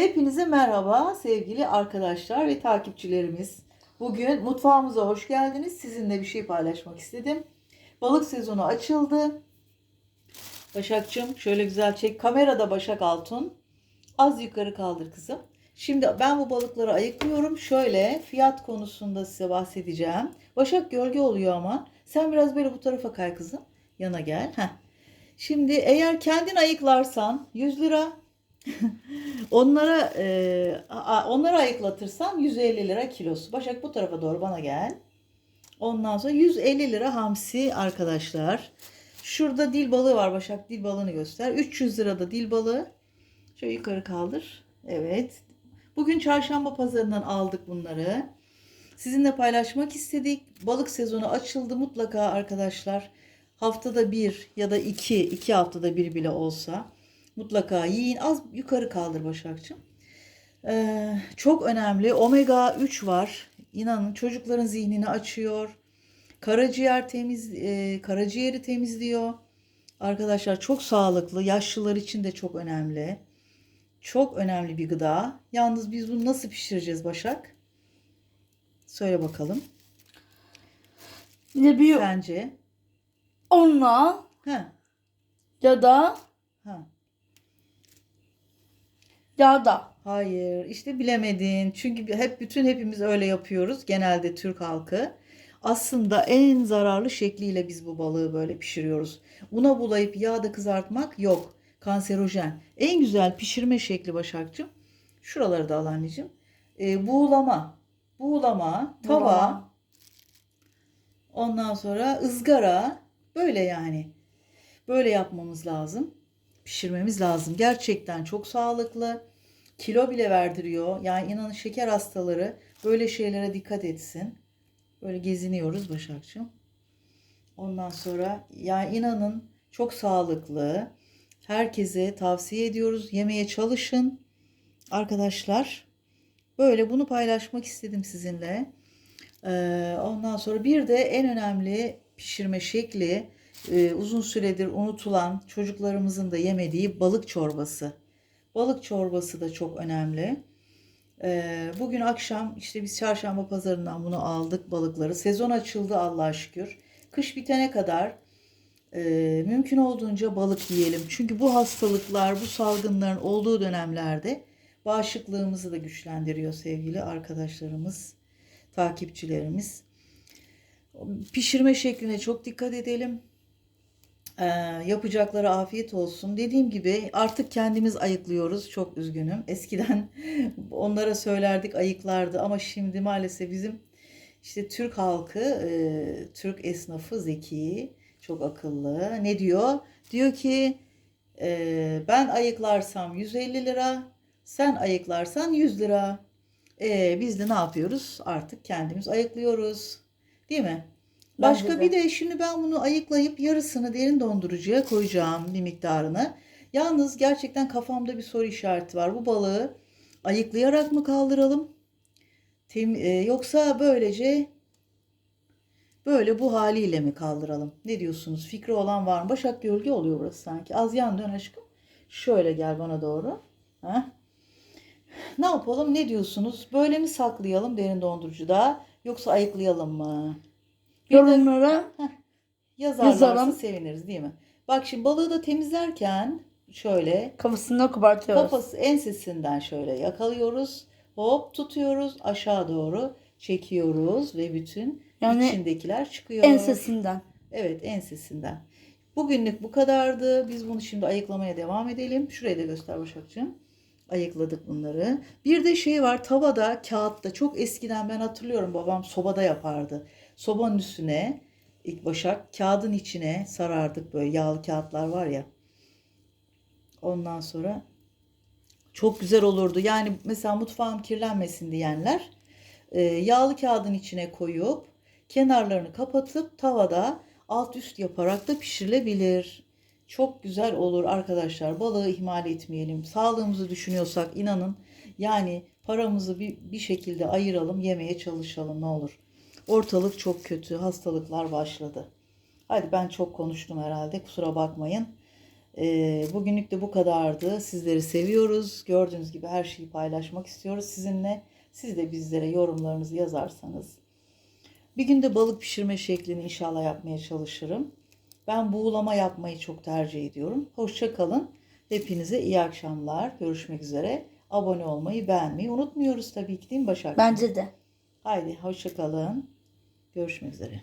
Hepinize merhaba sevgili arkadaşlar ve takipçilerimiz. Bugün mutfağımıza hoş geldiniz. Sizinle bir şey paylaşmak istedim. Balık sezonu açıldı. Başakçım şöyle güzel çek. Kamerada Başak Altun. Az yukarı kaldır kızım. Şimdi ben bu balıkları ayıklıyorum. Şöyle fiyat konusunda size bahsedeceğim. Başak gölge oluyor ama. Sen biraz böyle bu tarafa kay kızım. Yana gel. Heh. Şimdi eğer kendin ayıklarsan 100 lira. Onlara e, onları ayıklatırsan 150 lira kilosu. Başak bu tarafa doğru bana gel. Ondan sonra 150 lira hamsi arkadaşlar. Şurada dil balığı var Başak. Dil balığını göster. 300 lira da dil balığı. Şöyle yukarı kaldır. Evet. Bugün çarşamba pazarından aldık bunları. Sizinle paylaşmak istedik. Balık sezonu açıldı mutlaka arkadaşlar. Haftada bir ya da iki, iki haftada bir bile olsa mutlaka yiyin. Az yukarı kaldır Başakçığım. Ee, çok önemli. Omega 3 var. İnanın çocukların zihnini açıyor. Karaciğer temiz, e, karaciğeri temizliyor. Arkadaşlar çok sağlıklı. Yaşlılar için de çok önemli. Çok önemli bir gıda. Yalnız biz bunu nasıl pişireceğiz Başak? Söyle bakalım. Bir de bir Sence? onunla Ha, ya da ha. Ya da. Hayır, işte bilemedin. Çünkü hep bütün hepimiz öyle yapıyoruz. Genelde Türk halkı. Aslında en zararlı şekliyle biz bu balığı böyle pişiriyoruz. Una bulayıp yağda kızartmak yok. Kanserojen. En güzel pişirme şekli Başakçım. Şuraları da al anneciğim. Ee, buğulama. Buğulama, tava, Buğulama. ondan sonra ızgara. Böyle yani. Böyle yapmamız lazım. Pişirmemiz lazım. Gerçekten çok sağlıklı. Kilo bile verdiriyor. Yani inanın şeker hastaları böyle şeylere dikkat etsin. Böyle geziniyoruz Başakçığım. Ondan sonra yani inanın çok sağlıklı. Herkese tavsiye ediyoruz. Yemeye çalışın. Arkadaşlar böyle bunu paylaşmak istedim sizinle. Ee, ondan sonra bir de en önemli pişirme şekli e, uzun süredir unutulan çocuklarımızın da yemediği balık çorbası. Balık çorbası da çok önemli. Ee, bugün akşam işte biz çarşamba pazarından bunu aldık balıkları. Sezon açıldı Allah'a şükür. Kış bitene kadar e, mümkün olduğunca balık yiyelim. Çünkü bu hastalıklar, bu salgınların olduğu dönemlerde bağışıklığımızı da güçlendiriyor sevgili arkadaşlarımız, takipçilerimiz. Pişirme şekline çok dikkat edelim. Ee, yapacakları afiyet olsun. Dediğim gibi artık kendimiz ayıklıyoruz. Çok üzgünüm. Eskiden onlara söylerdik ayıklardı ama şimdi maalesef bizim işte Türk halkı, e, Türk esnafı zeki, çok akıllı. Ne diyor? Diyor ki e, ben ayıklarsam 150 lira, sen ayıklarsan 100 lira. E, biz de ne yapıyoruz? Artık kendimiz ayıklıyoruz. Değil mi? Başka de. bir de şimdi ben bunu ayıklayıp yarısını derin dondurucuya koyacağım bir miktarını. Yalnız gerçekten kafamda bir soru işareti var. Bu balığı ayıklayarak mı kaldıralım? Tem- e, yoksa böylece böyle bu haliyle mi kaldıralım? Ne diyorsunuz? Fikri olan var mı? Başak gölge oluyor burası sanki. Az yan dön aşkım. Şöyle gel bana doğru. Heh. Ne yapalım? Ne diyorsunuz? Böyle mi saklayalım derin dondurucuda yoksa ayıklayalım mı? Yorumlara Yazarlarsa Yazalım. seviniriz değil mi? Bak şimdi balığı da temizlerken şöyle kafasını kabartıyoruz. kafası ensesinden şöyle yakalıyoruz. Hop tutuyoruz aşağı doğru çekiyoruz ve bütün Yani içindekiler çıkıyor. Ensesinden. Evet ensesinden. Bugünlük bu kadardı. Biz bunu şimdi ayıklamaya devam edelim. Şurayı da göster Başakçığım. Ayıkladık bunları. Bir de şey var tavada, kağıtta. Çok eskiden ben hatırlıyorum babam sobada yapardı. Sobanın üstüne ilk Başak kağıdın içine sarardık böyle yağlı kağıtlar var ya. Ondan sonra çok güzel olurdu. Yani mesela mutfağım kirlenmesin diyenler e, yağlı kağıdın içine koyup kenarlarını kapatıp tavada alt üst yaparak da pişirilebilir. Çok güzel olur arkadaşlar. Balığı ihmal etmeyelim. Sağlığımızı düşünüyorsak inanın yani paramızı bir, bir şekilde ayıralım, yemeye çalışalım ne olur. Ortalık çok kötü. Hastalıklar başladı. Hadi ben çok konuştum herhalde. Kusura bakmayın. Ee, bugünlük de bu kadardı. Sizleri seviyoruz. Gördüğünüz gibi her şeyi paylaşmak istiyoruz sizinle. Siz de bizlere yorumlarınızı yazarsanız. Bir gün de balık pişirme şeklini inşallah yapmaya çalışırım. Ben buğulama yapmayı çok tercih ediyorum. Hoşça kalın. Hepinize iyi akşamlar. Görüşmek üzere. Abone olmayı, beğenmeyi unutmuyoruz tabii ki değil mi Başak? Bence de. Haydi hoşça kalın. Görüşmek üzere.